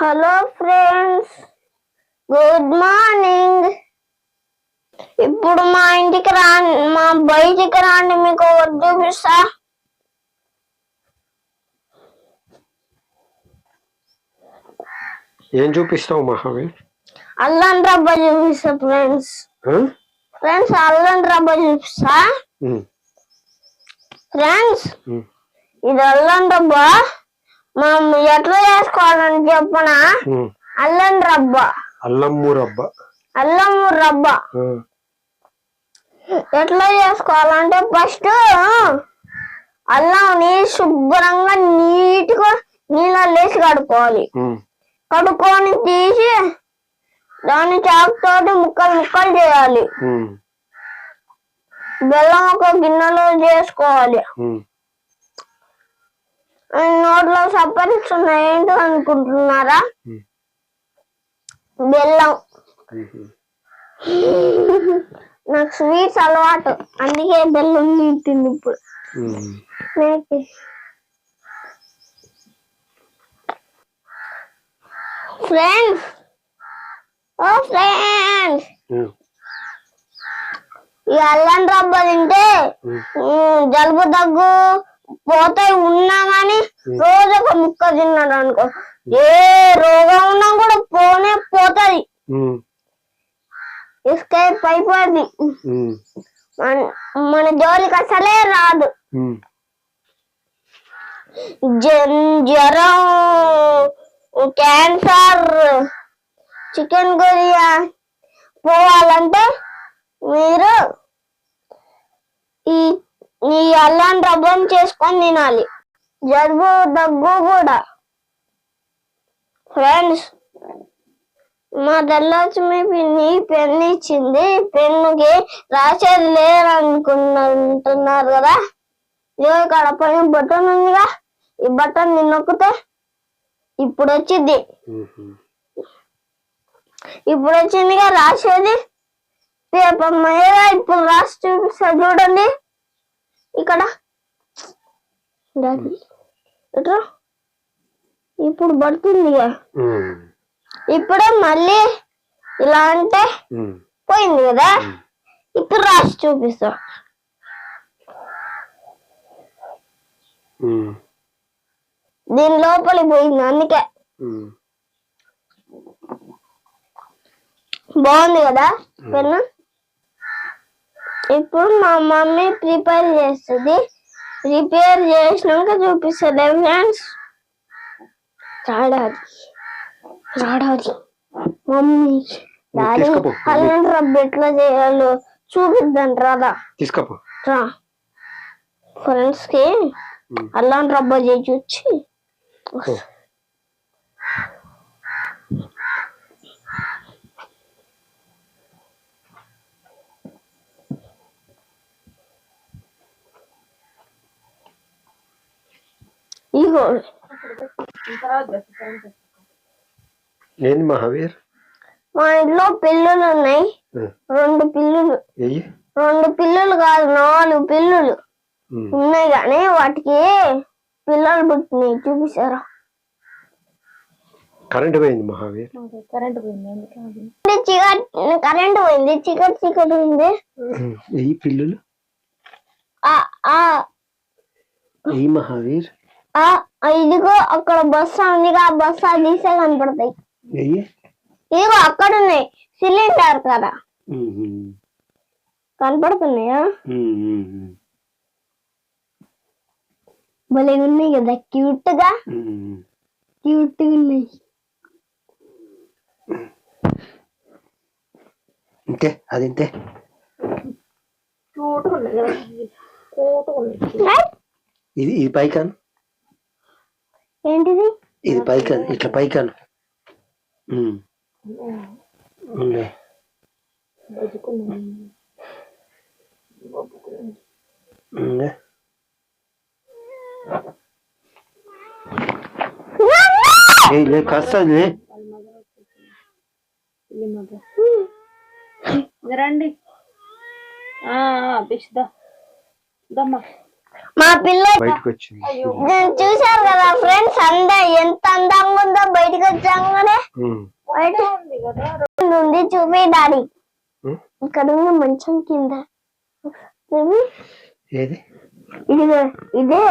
Hello friends good morning ఇప్పుడు మా ఇంటికి రా మా బయటికి రాండి మీకు ఒకటి చూపిస్తా. ఏం చూపిస్తావు మహావీర్? అల్లం రబ్బ చూపిస్తా ఫ్రెండ్స్? ఫ్రెండ్స్ అల్లం రబ్బ చూపిస్తా. ఫ్రెండ్స్ ఇది అల్లం రబ్బ మనం ఎట్లా చేసుకోవాలని చెప్పనా. అల్లం రబ్బ అల్లము రబ్బ అల్లం రబ్బ ఎట్లా చేసుకోవాలంటే ఫస్ట్ అల్లంని శుభ్రంగా నీట్గా నీళ్ళలో వేసి కడుక్కోవాలి. కడుక్కొని తీసి దాన్ని చాకుతోటి ముక్కలు ముక్కలు చేయాలి. బెల్లం ఒక గిన్నెలో చేసుకోవాలి. నోట్లో సప్పరిస్తున్నాయి ఏంటి అనుకుంటున్నారా. బెల్లం. నాకు స్వీట్స్ అలవాటు అందుకే బెల్లం తింటుంది ఇప్పుడు. ఫ్రెండ్స్ ఓ ఫ్రెండ్స్. ఈ అల్లం రబ్బ తింటే జలుబు దగ్గు పోతాయి ఉన్నా గానీ రోజు ఒక ముక్క తిన్నాడు అనుకో. ఏ రోగం ఉన్నా కూడా పోనే పోతది. ఎస్కేప్ అయిపోద్ది. మన మన జోలికి అసలే రాదు. జ్వరం క్యాన్సర్ చికెన్ గురియా. పోవాలంటే మీరు ఈ ఈ అల్లం రబ్బం చేసుకొని తినాలి. జలుబు దగ్గు కూడా. ఫ్రెండ్స్ మా ధనలక్ష్మి పిన్ని పెన్ను ఇచ్చింది. పెన్నుకి రాసేది లేరనుకుంటున్నారు కదా? ఇదిగో ఇక్కడ పైన బటన్ ఉందిగా. ఈ బటన్ని నొక్కితే ఇప్పుడు వచ్చింది. ఇప్పుడు వచ్చిందిగా రాసేది. పేపర్ మీద ఇప్పుడు రాసి చూపిస్తా చూడండి. ఇక్కడ ఇట్రా. ఇప్పుడు పడుతుందిగా ఉమ్. ఇప్పుడే మళ్ళీ ఇలా అంటే. పోయింది కదా ఇప్పుడు రాసి చూపిస్తా. దీని లోపలికి పోయింది అందుకే. బాగుంది కదా పెన్ను ఇప్పుడు మా మమ్మీ ప్రిపేర్ చేస్తుంది. ప్రిపేర్ చేసినాక చూపిస్తుంది. ఫ్రెండ్స్? రాడాది. రాడాది. Mummy daddy. అల్లం రబ్బ ఎట్లా చేయాలో చూపిద్దాం రాదా. తీసుకోపో. రా. ఫ్రెండ్స్కి ఉమ్. అల్లం రబ్బ చేసి వచ్చి ఇగో ఏంది మహావీర్ మా ఇంట్లో పిల్లులు ఉన్నాయి. రెండు పిల్లులు. రెండు పిల్లులు కాదు నాలుగు పిల్లులు. ఉన్నాయి కానీ వాటికి పిల్లలు పుట్టినాయి చూపిస్తారా? కరెంట్ పోయింది మహావీర్ చికెట్ కరెంట్ పోయింది చికెట్ చికెట్ ఉంది. ఎయ్యి పిల్లులు. ఆ ఆ. ఎయ్యి మహావీర్ ఆ ఇదిగో అక్కడ బస్సు ఉంది ఆ బస్సు తీసే కనపడతాయి. ఇదిగో అక్కడ ఉన్నాయి. సిలిండర్ కదా. కనపడుతున్నాయా. భలే ఉన్నాయి కదా క్యూట్గా. క్యూట్గా ఉన్నాయి. ఇంతే అది ఇంతే. ఇది ఇది పైకాను. ఏంటిది? ఇది పైకాను ఇట్లా. ఉండే. ఏయ్, లే కాస్త లే. రండి. పిచ్చిదా దమ్మా. మా పిల్ల బయటకు వచ్చింది నేను చూశారు కదా ఫ్రెండ్స్ అందా ఎంత అందంగా ఉందో బయటకు వచ్చాగానే. బయట ఉంది చూపి డాడీ. ఇక్కడ ఉంది మంచం కింద. ఏది? ఇదిగో ఇదే.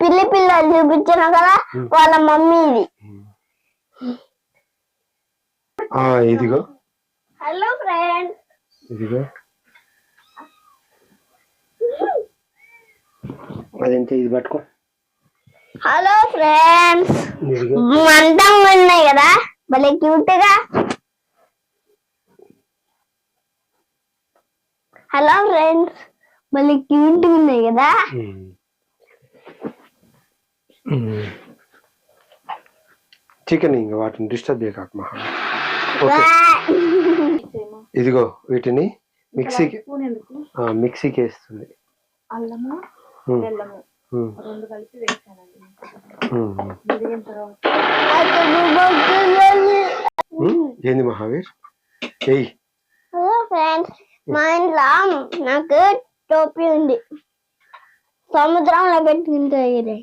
పిల్లి పిల్లలు చూపించిన కదా వాళ్ళ మమ్మీ ఇది. ఆ ఇదిగో. Hello friends. ఇదిగో. అదంతే ఇది పట్టుకో. Hello friends. ఇదిగో. మందంగా ఉన్నాయి కదా భలే క్యూట్గా హలో ఫ్రెండ్స్ భలే క్యూట్ ఉన్నాయి కదా. చికెన్ ఇంకా వాటిని డిస్టర్బ్ చేయక మహా. ఇదిగో వీటిని మిక్సీకి మిక్సీకి వేస్తుంది. అల్లము? బెల్లము. రెండు కలిపి వేస్తానండి మిరిగిన తర్వాత. ఏంది మహావీర్? ఏయ్. హలో ఫ్రెండ్స్ మా ఇంట్లో నాకు టోపీ ఉంది. సముద్రంలో పెట్టుకుంటే ఇది.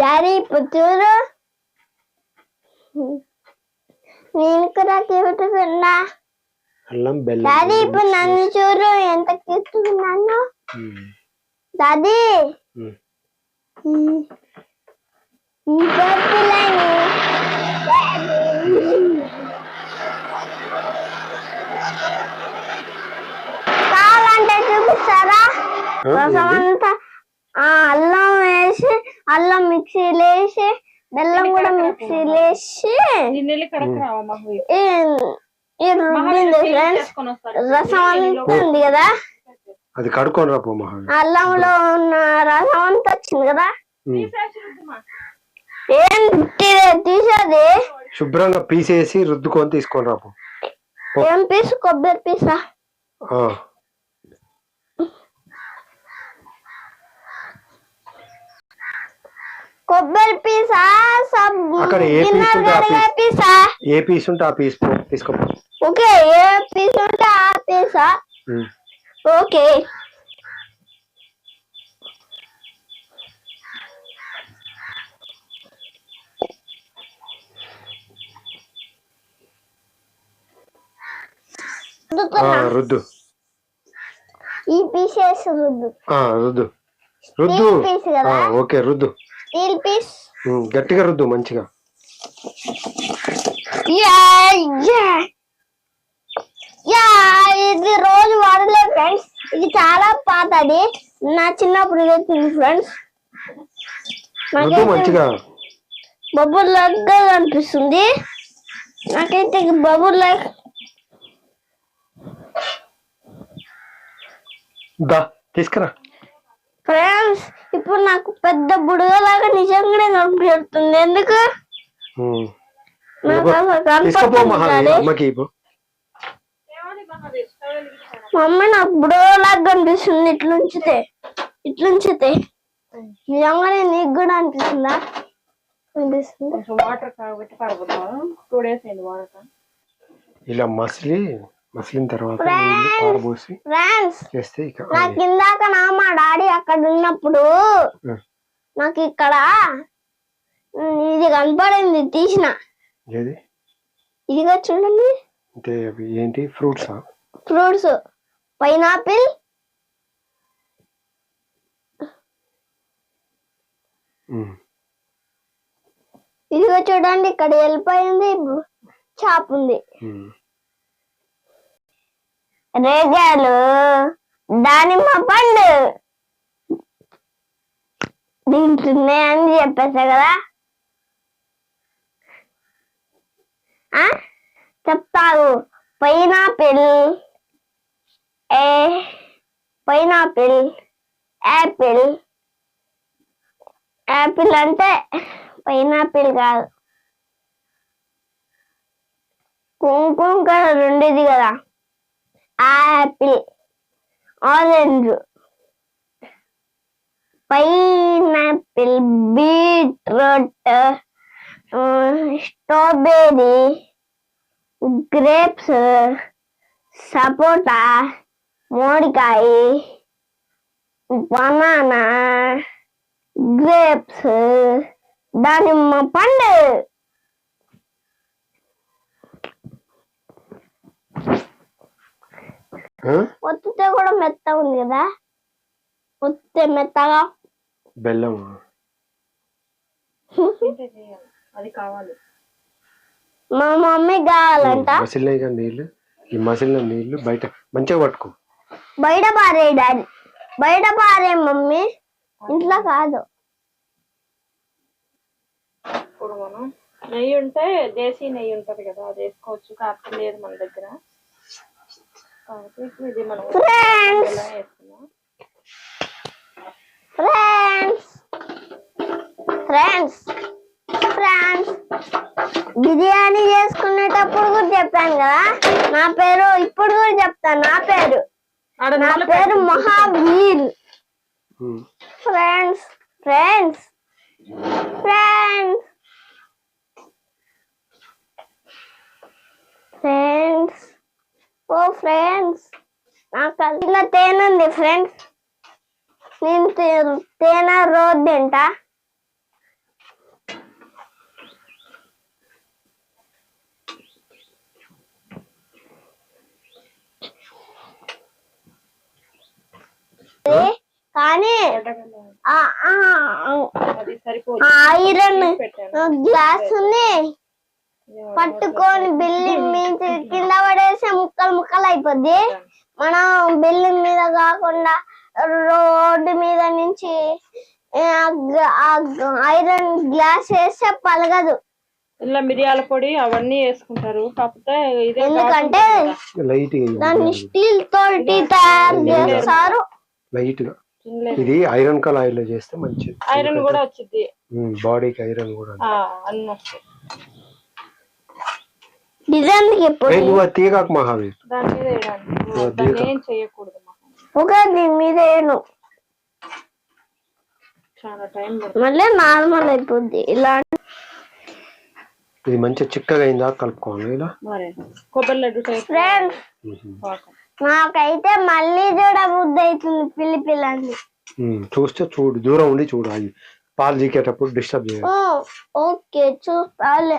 డాడీ ఇప్పుడు చూడు. నేను కూడా క్యూటుకున్నా అల్లం బెల్లం డాడీ ఇప్పుడు నన్ను చూడు ఎంత. ఈ పప్పులని కావాలంటే చూపిస్తారా? రసం? అంతా అల్లం వేసి అల్లం మిక్సీలో వేసి బెల్లం కూడా మిక్సీలో వేసి ఈ రుబ్బింది ఫ్రెండ్స్ రసం అంతా ఉంది కదా? అది కడుక్కొని రా పో మహావీర్ అల్లంలో ఉన్న రసం అంతా వచ్చింది కదా. ఏంటి తీసేది? శుభ్రంగా పీసేసి రుద్దుకొని తీసుకొని రా పో. ఏం పీసు? కొబ్బరి పీసా? కొబ్బరి పీసా అక్కడ ఏ పీస్ ఉంటే ఆ పీస్. ఏ పీస్ ఉంటే ఆ పీస్ పో తీసుకోపో ఓకే ఏ పీస్ ఉంటే ఆ పీసా. ఓకే. రుద్దు. ఈ పీసెస్ రుద్దు. ఆ, రుద్దు. రుద్దు. ఓకే రుద్దు. స్టీల్ పీస్ ఉమ్, గట్టిగా రుద్దు మంచిగా. యా యా యా ఇది రోజు వాడలేదు ఫ్రెండ్స్ ఇది చాలా పాతది. నా చిన్నప్పుడు ఇది ఫ్రెండ్స్ మంచిగా. బబుల్ లాగా అనిపిస్తుంది. నాకైతే బబుల్ లాగ్ దా తీసుకురా. ఫ్రెండ్స్ ఇప్పుడు నాకు పెద్ద బుడగలాగా నిజంగానే ఎందుకు? కనపడుతుంది అమ్మకి ఇవ్వు. మమ్మీ నాకు బుడగలాగా కనిపిస్తుంది ఇట్లుంచితే. ఇట్లుంచితే. నిజంగానే నీకు కూడా అనిపిస్తుందా? అనిపిస్తుంది? వాటర్ కాగబెట్టి పడబోతాం టూ డేస్ అయింది వాటర్ ఇలా మసిలి మసిలిన తర్వాత పారబోసి చేస్తే ఇక నాకు ఇందాక నా మా డాడీ అక్కడ ఉన్నప్పుడు. నాకు ఇక్కడ ఇది కనపడింది తీసిన. ఏది? ఇదిగా చూడండి. అంటే ఏంటి? ఫ్రూట్సా ఫ్రూట్స్ పైనాపిల్. ఇదిగో చూడండి ఇక్కడ వెళ్ళిపోయింది చాప్ ఉంది రేగాలు దానిమ్మ పండు. దీంట్లో అని చెప్పేసా కదా. ఆ? చెప్తారు పైనాపిల్ ఏ పైనాపిల్ యాపిల్. యాపిల్ అంటే పైనాపిల్ కాదు. కుంకుమ కలర్ రెండుది కదా. Apple orange pineapple beetroot strawberry grapes சப்போட்டா மோடிக்காய் பனானா கிரேப்ஸ் தானிம்ம பண்டு. ఒత్తితే కూడా మెత్త ఉంది కదా? ఒత్తితే మెత్తగా? బెల్లం అది కావాలి. మా మమ్మీ కావాలంట. మసిలినాయి నీళ్ళు ఈ మసిలిన నీళ్ళు బయట మంచిగా పట్టుకో. బయట పారే డాడీ. బయట పారే మమ్మీ. ఇంట్లో కాదు. ఇప్పుడు మనం నెయ్యి ఉంటే దేశీ నెయ్యి ఉంటది కదా అది వేసుకోవచ్చు. కాకపోతే లేదు మన దగ్గర. ఇది మనం friends friends friends friends biryani చేసుకునేటప్పుడు కూడా చెప్పాను కదా? నా పేరు ఇప్పుడు కూడా చెప్తాను. నా పేరు. నా పేరు Mahavir. Friends friends friends friends ఓ ఫ్రెండ్స్ నాకు అందులో తేనె ఉంది ఫ్రెండ్స్. నేను తే- తేనె రోజు తింటా. కానీ ఐరన్ గ్లాస్ ఉంది. పట్టుకొని బిల్డింగ్ మీద కింద పడేస్తే ముక్కలు ముక్కలు అయిపోద్ది. మనం బిల్డింగ్ మీద కాకుండా రోడ్డు మీద నుంచి ఐరన్ గ్లాస్ వేస్తే పలగదు. ఇలా మిరియాల పొడి అవన్నీ వేసుకుంటారు. కాకపోతే ఇదే ఎందుకంటే లైట్ దాన్ని స్టీల్ తోటి తయారు చేస్తారు. లైట్గా ఇది ఐరన్ కల్ ఆయిల్లో చేస్తే మంచిది. ఐరన్ కూడా వచ్చింది బాడీకి ఐరన్ కూడా ఆ, అన్ని డిజైన్ ఎప్పుడు? నువ్వు తీయగాకు మహావీర్. దాని మీద వేయను. మళ్ళీ నార్మల్ అయిపోద్ది. ఇలా ఇది మంచిగా చిక్కగా అయిందా? కలుపుకోవాలి ఇలా. కొబ్బరి లడ్డు ఫ్రెండ్స్ నాకైతే మళ్ళీ చూడ బుద్ధి అవుతుంది పిల్లి పిల్లని చూస్తే చూడు దూరం ఉండి చూడు అవి పాలు జీకేటప్పుడు డిస్టర్బ్ చేయాలి ఓకే చూస్తాలే.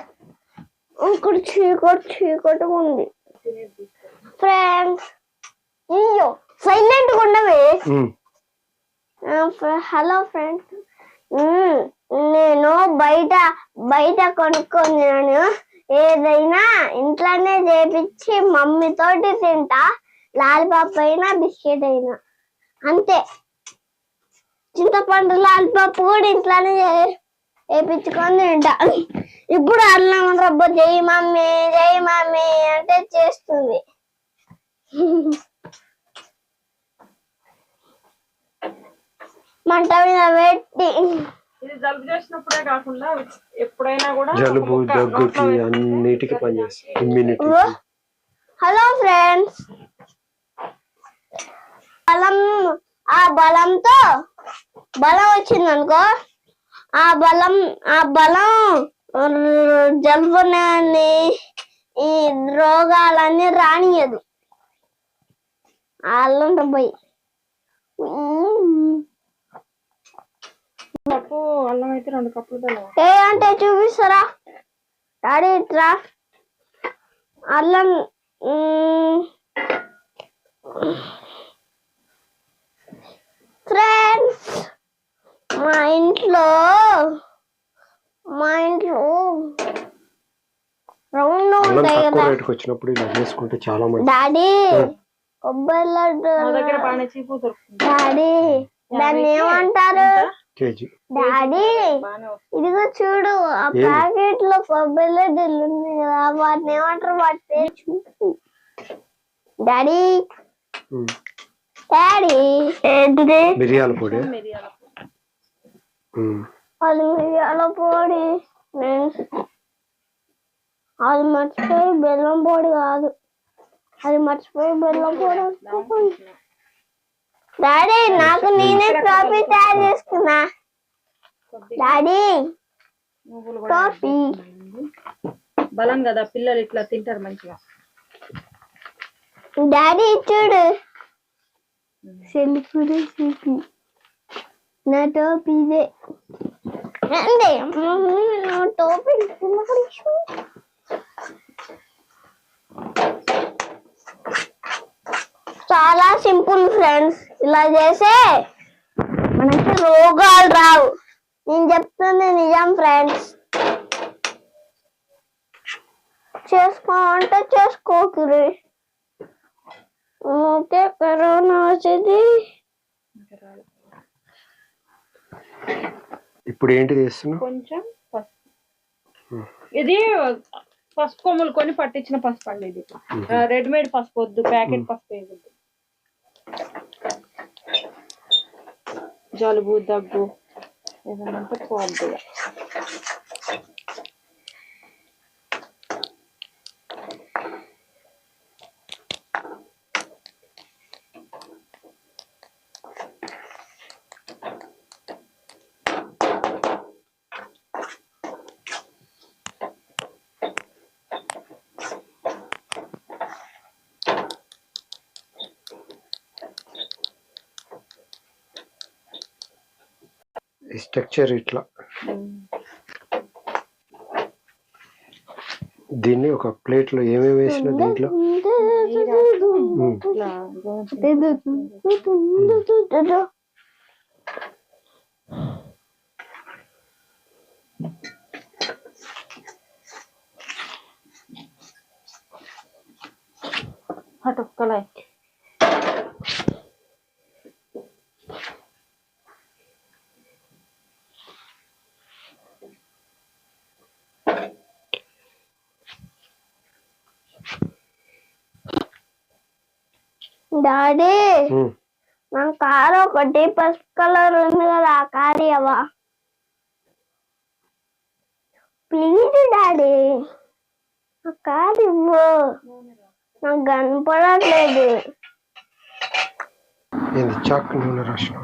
ఇక్కడ చీకటి చీకటి ఉంది ఫ్రెండ్స్ అయ్యో సైలెంట్ ఉండవే హలో ఫ్రెండ్స్ నేను బయట బయట కొనుక్కొని ఏదైనా ఇంట్లోనే చేపించి మమ్మీ తోటి తింటా లాలిపాప్ అయినా బిస్కెట్ అయినా అంతే చింతపండు లాలిపాప్ కూడా ఇంట్లోనే చే- వేపించుకొని తింటా. ఇప్పుడు అల్లం రబ్బ జై మమ్మీ జై మమ్మీ అంటే చేస్తుంది. మంట మీద పెట్టి. ఇది జలుబు చేసినప్పుడే కాకుండా ఎప్పుడైనా కూడా జలుబు ఒక ముక్క నోట్లో దగ్గుకి అన్నిటికీ పనిచేస్తుంది ఇమ్యూనిటీ హలో ఫ్రెండ్స్. బలం ఆ బలంతో బలం వచ్చింది అనుకో ఆ బలం ఆ బలం జలుబుని ఈ రోగాలన్నీ రానియదు అల్లం పోయి. అల్లం అయితే రెండు కప్పులు ఏ అంటే చూపిస్తారా? డాడీ ఇట్రా. అల్లం ఫ్రెండ్స్ మా ఇంట్లో మా ఇంట్లో రౌండ్ ఉంటాయి కదా. రేటుకి వచ్చినప్పుడు ఇలా చేసుకుంటే చాలా మంచి డాడీ కొబ్బరి లడ్డు డాడీ దాన్ని ఏమంటారు? కేజీ. డాడీ ఇదిగో చూడు ఆ? ప్యాకెట్లో కొబ్బరి లడ్డూలు ఉన్నాయి కదా వాటిని ఏమంటారు? వాటి పేరు చూపు డాడీ. డాడీ. ఏంటిది మిరియాల పొడి. మిరియాల పొడి. అది మిరియాల పొడి? అది మర్చిపోయి బెల్లం పొడి కాదు. అది మర్చిపోయి బెల్లం పొడి. డాడీ నాకు నేనే కాఫీ తయారు చేసుకున్నా. Daddy coffee. చేస్తున్నానండి. బలం కదా పిల్లలు ఇట్లా తింటారు మంచిగా. డాడీ చూడు. సెల్ఫీ నా టోపీ ఇదే టోపీ చాలా సింపుల్ ఫ్రెండ్స్ ఇలా చేసే మనకి రోగాలు రావు. నేను చెప్తుంది నిజం ఫ్రెండ్స్. చేసుకో అంటే చేసుకోకురి ఓకే కరోనా వచ్చేది. ఇప్పుడు ఏంటి చేస్తున్నావు? కొంచెం పసుపు. ఇది పసుపు కొమ్ములు కొని పట్టించిన పసుపు అండి ఇది. రెడీమేడ్ పసుపు వద్దు ప్యాకెట్ పసుపు వేయద్దు జలుబు దగ్గు ఏదైనా ఉంటే పోద్దు స్ట్రక్చర్ ఇట్లా దీన్ని ఒక ప్లేట్లో ఏమేమి వేసిన దీంట్లో ఉమ్. డాడీ ఉమ్. నా కారు ఒకటి పసుపు కలర్ ఉంది కదా ఆ కారు అవా ప్లీజ్ డాడీ ఆ కారు ఇవ్వు. నాకు కనపడట్లేదు. ఏంది చాక్ నూనె రాసిన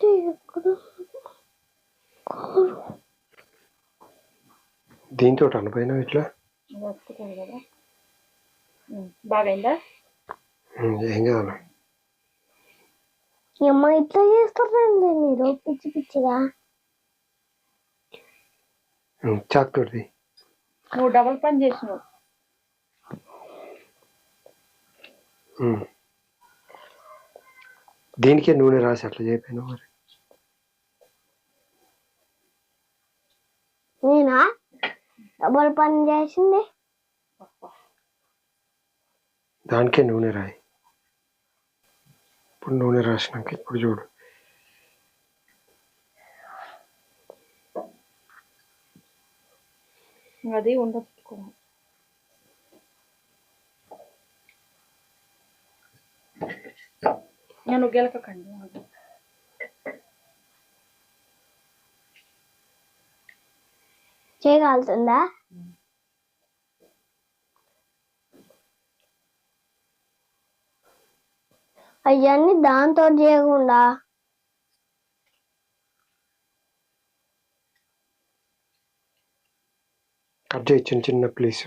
అంటే ఎక్కడ కారు దీంతో అనుపోయినావు ఇట్లా కదా బాగైందా? ఏం అమ్మ ఇట్లా చేస్తారండి మీరు పిచ్చి పిచ్చిగా? చాక్ తోటి నువ్వు డబుల్ పని చేసినావు. దీనికే నూనె రాసి అట్లా చెప్పాను మరి. నేనా? డబల్ పని చేసింది? దానికే నూనె రాయి. ఇప్పుడు నూనె రాసినాక ఇప్పుడు చూడు. అది ఉండపెట్టుకోవడం నేను గెలకకండి చేయగలుగుతుందా అవన్నీ దాంతో చేయకుండా కట్ చేయి చిన్న చిన్న ప్లీస్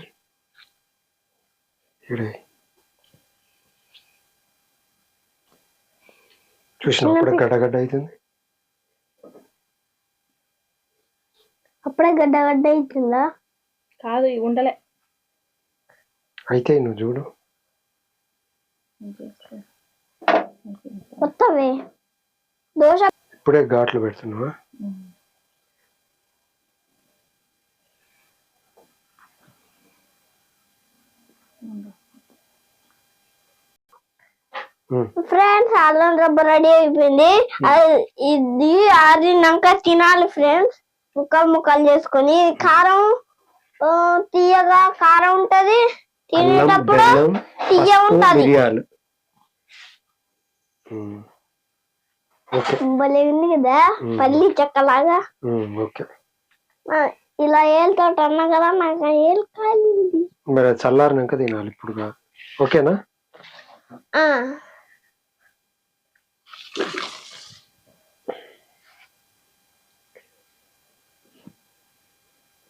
ఇక్కడ చూసిన అప్పుడే గడ్డగడ్డ అవుతుంది అప్పుడే గడ్డ గడ్డ అవుతుందా కాదు ఇవి ఉండలే. అయితే నువ్వు చూడు. కొత్తవే. దోశ ఇప్పుడే ఘాట్లు పెడుతున్నావా. ఫ్రెండ్స్ అల్లం రబ్బ రెడీ అయిపోయింది. అది ఇది ఆరినాక తినాలి ఫ్రెండ్స్. ముక్కలు ముక్కలు చేసుకొని కారం తీయగా కారం ఉంటది. తినేటప్పుడు తీయ ఉంటది. భలే ఉంది కదా. పల్లి చెక్కలాగా. ఇలా ఏళ్ళతో అన్నా కదా నాకు ఏళ్ళు కాలింది మరి చల్లారినాక తినాలి ఇప్పుడు. ఓకేనా? ఆ.